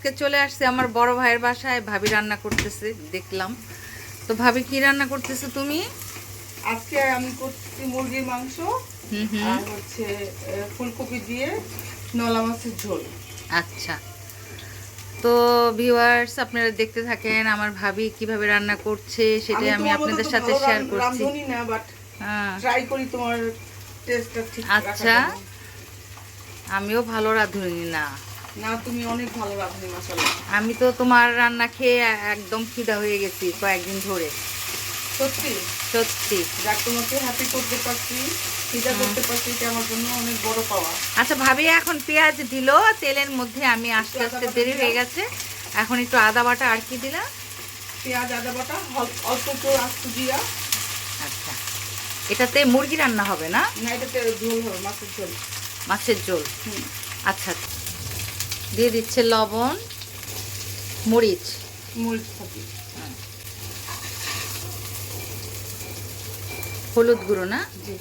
আজকে চলে আসছে আমার বড় ভাইয়ের বাসায় ভাবি রান্না করতেছে দেখলাম। তো ভাবি কি রান্না করতেছে তুমি? আজকে আমি করছি মুরগির মাংস আর হচ্ছে ফুলকপি দিয়ে নলা মাছের ঝোল। আচ্ছা। তো ভিউয়ার্স আপনারা দেখতে থাকেন আমার ভাবি কীভাবে রান্না করছে সেটাই আমি আপনাদের সাথে শেয়ার করছি। না বাট হ্যাঁ। ট্রাই করি তোমার টেস্টটা ঠিক আচ্ছা। আমিও ভালো রাঁধুনি না। না তুমি অনেক ভালো রাঁধুনি মাসাল্লাহ আমি তো তোমার রান্না খেয়ে একদম খিদা হয়ে গেছি কয়েকদিন ধরে। সত্যি? সত্যি। যাক তোমাকে হ্যাপি করতে পারছি এটা করতে পারছি এটা আমার জন্য অনেক বড় পাওয়া। আচ্ছা ভাবি এখন পেঁয়াজ দিল তেলের মধ্যে আমি আস্তে আস্তে দেরি হয়ে গেছে। এখন একটু আদা বাটা আর কি দিলা পেঁয়াজ আদা বাটা অল্প একটু আস্ত জিরা। আচ্ছা। এটাতে মুরগি রান্না হবে না? না এটাতে ঝোল হবে মাছের ঝোল। মাছের ঝোল। হুম। আচ্ছা। দিয়ে দিচ্ছে লবণ মরিচ। মরিচ হলুদ গুঁড়ো না? জি।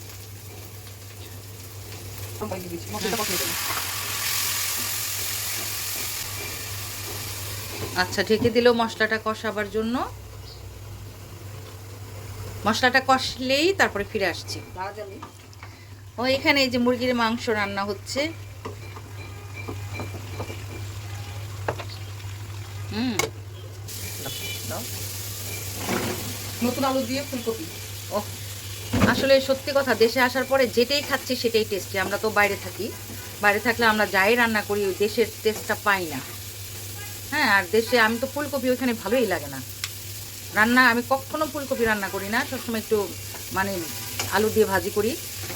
দেবো। আচ্ছা ঢেকে দিল মশলাটা কষাবার জন্য। মশলাটা কষলেই তারপরে ফিরে আসছি। ও এখানে এই যে মুরগির মাংস রান্না হচ্ছে। নতুন আলু দিয়ে ফুলকপি। ও আসলে সত্যি কথা, দেশে আসার পরে যেটাই খাচ্ছি সেটাই টেস্টি আমরা তো বাইরে থাকি। বাইরে থাকলে আমরা যাই রান্না করি, ওই দেশের টেস্টটা পাই না। হ্যাঁ আর দেশে আমি তো ফুলকপি ওইখানে ভালোই লাগে না। রান্না, আমি কখনো ফুলকপি রান্না করি না, সবসময় একটু মানে আলু দিয়ে ভাজি করি।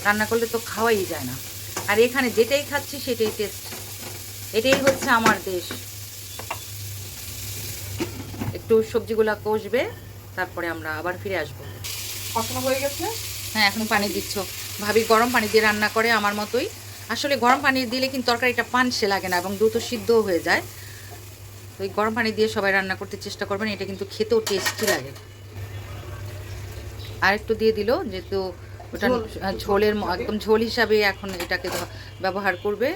রান্না করলে তো খাওয়াই যায় না। আর এখানে যেটাই খাচ্ছি সেটাই টেস্ট এটাই হচ্ছে আমার দেশ। একটু সবজিগুলা কষবে। তারপরে আমরা আবার ফিরে আসব। কষানো হয়ে গেছে? হ্যাঁ এখন পানি দিচ্ছ। ভাবি গরম পানি দিয়ে রান্না করে আমার মতোই। আসলে গরম পানি দিলে কিন্তু তরকারিটা পানসে লাগে না এবং দ্রুত সিদ্ধও হয়ে যায়। তো এই গরম পানি দিয়ে সবাই রান্না করতে চেষ্টা করবেন এটা কিন্তু খেতেও টেস্টি লাগে। আর একটু দিয়ে দিল যেহেতু ওটা ঝোলের একদম ঝোল হিসাবে এখন এটাকে ব্যবহার করবে।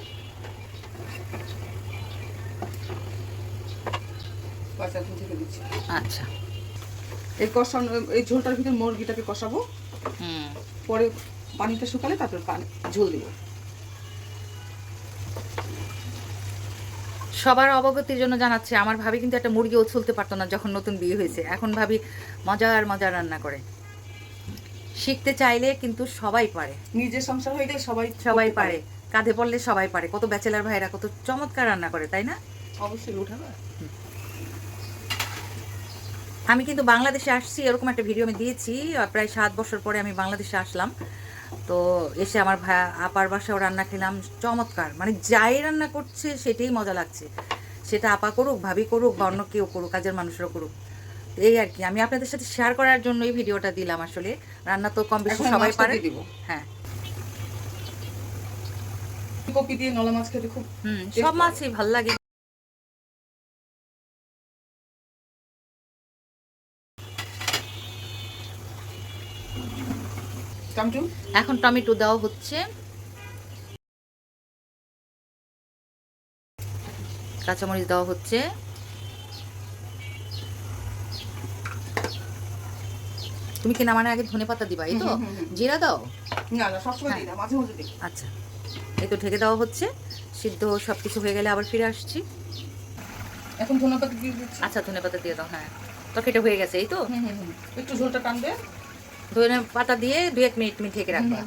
আচ্ছা। এই কষানো এই ঝোলটার ভিতরে মুরগিটাকে কষাবো। হুম। পরে পানিটা শুকালে তারপর পানি ঝোল দিব। সবার অবগতির জন্য জানাচ্ছে আমার ভাবি কিন্তু একটা মুরগিও ছুলতে পারতো না যখন নতুন বিয়ে হয়েছে। এখন ভাবি মজার মজার রান্না করে। শিখতে চাইলে কিন্তু সবাই পারে। নিজের সংসার হয়ে গেলে সবাই সবাই পারে। কাঁধে পড়লে সবাই পারে। কত ব্যাচেলার ভাইরা কত চমৎকার রান্না করে তাই না? অবশ্যই উঠাবে। আমি কিন্তু বাংলাদেশে আসছি এরকম একটা ভিডিও আমি দিয়েছি প্রায় সাত বছর পরে আমি বাংলাদেশে আসলাম। তো এসে আমার ভাই আপার বাসাও রান্না খেলাম চমৎকার। মানে যাই রান্না করছে সেটাই মজা লাগছে। সেটা আপা করুক ভাবি করুক বা অন্য কেউ করুক কাজের মানুষরা করুক। এই আর কি আমি আপনাদের সাথে শেয়ার করার জন্য এই ভিডিওটা দিলাম আসলে। রান্না তো কম বেশি সবাই পারে। দিব। হ্যাঁ। কপি দিয়ে নলা মাছ খেতে খুব হুম সব মাছই ভালো লাগে। টমেটো? এখন টমেটো দেওয়া হচ্ছে। কাঁচামরিচ দেওয়া হচ্ছে। তুমি কি নামানোর আগে ধনে পাতা দিবা এই তো। জিরা দাও? না না সবসময় দিই না মাঝে মাঝে দিই। আচ্ছা। এই তো ঢেকে দেওয়া হচ্ছে। সিদ্ধ সব কিছু হয়ে গেলে আবার ফিরে আসছি। এখন ধনে পাতা দিয়ে দিচ্ছি। আচ্ছা ধনে পাতা দিয়ে দাও হ্যাঁ। তো তরকারিটা হয়ে গেছে এই তো। একটু ঝোলটা টানবে ধনে পাতা দিয়ে দু এক মিনিট তুমি ঢেকে রাখবা?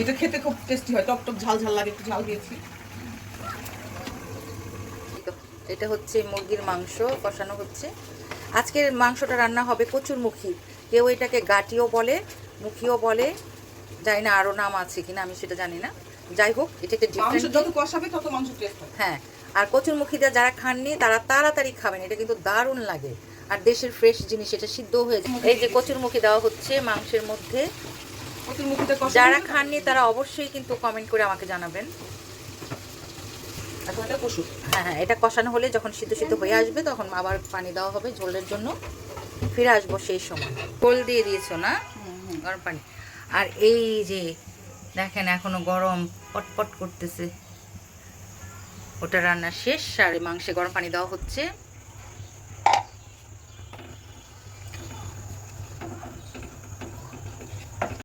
এটা খেতে খুব টেস্টি হয় টক টক ঝাল ঝাল লাগে একটু ঝাল দিয়েছি। এটা হচ্ছে মুরগির মাংস কষানো হচ্ছে। আজকের মাংসটা রান্না হবে কচুর মুখী কেউ এটাকে গাটিও বলে মুখিও বলে জানি না আরও নাম আছে কিনা আমি সেটা জানি না। যাই হোক এটাকে মাংস ডিফারেন্ট যত কষাবে তত মাংস টেস্ট হয়। হ্যাঁ আর কচুর মুখিটা যারা খাননি তারা তাড়াতাড়ি খাবেন। এটা কিন্তু দারুণ লাগে। আর দেশের ফ্রেশ জিনিস এটা সিদ্ধ হয়ে যায়। এই যে কচুর মুখি দেওয়া হচ্ছে মাংসের মধ্যে। যারা খাননি তারা অবশ্যই কিন্তু কমেন্ট করে আমাকে জানাবেন। হ্যাঁ হ্যাঁ এটা কষানো হলে যখন সিদ্ধ সিদ্ধ হয়ে আসবে তখন আবার পানি দেওয়া হবে ঝোলের জন্য। ফিরে আসব সেই সময়। ঝোল দিয়ে দিয়েছ না। গরম পানি। আর এই যে দেখেন এখনও গরম পটপট করতেছে। ওটা রান্না শেষ আর মাংসে গরম পানি দেওয়া হচ্ছে।